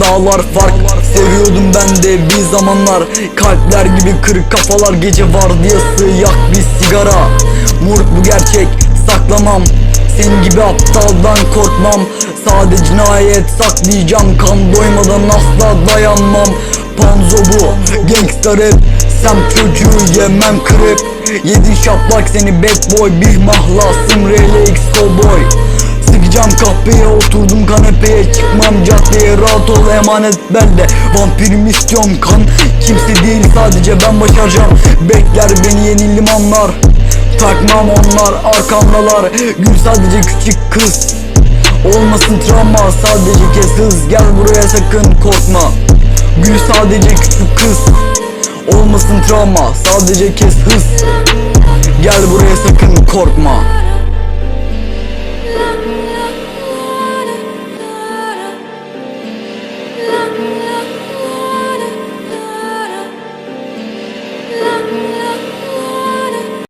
dağlar fark. Seviyordum ben de bir zamanlar. Kalpler gibi kırık kafalar Gece vardiyası yak bir sigara. Moruk bu gerçek saklamam. Senin gibi aptaldan korkmam. Sadece cinayet saklayacağım. Kan doymadan asla dayanmam. Panzo bu Gangsta rap. Sem çocuğu yemem krep Yedin şaplak seni bad boy Bir mahlasım. RLX cowboy Sıkacağım kahveye oturdum kanepeye. Çıkmam caddeye rahat ol emanet bende. Vampirim istiyorum kan Kimse değil sadece ben başaracağım. Bekler beni yeni limanlar Takmam onlar arkamdalar. Gül sadece küçük kız Olmasın travma. Sadece kes hız Gel buraya sakın korkma. Gül sadece küçük kız Olmasın travma. Sadece kes hız Gel buraya sakın korkma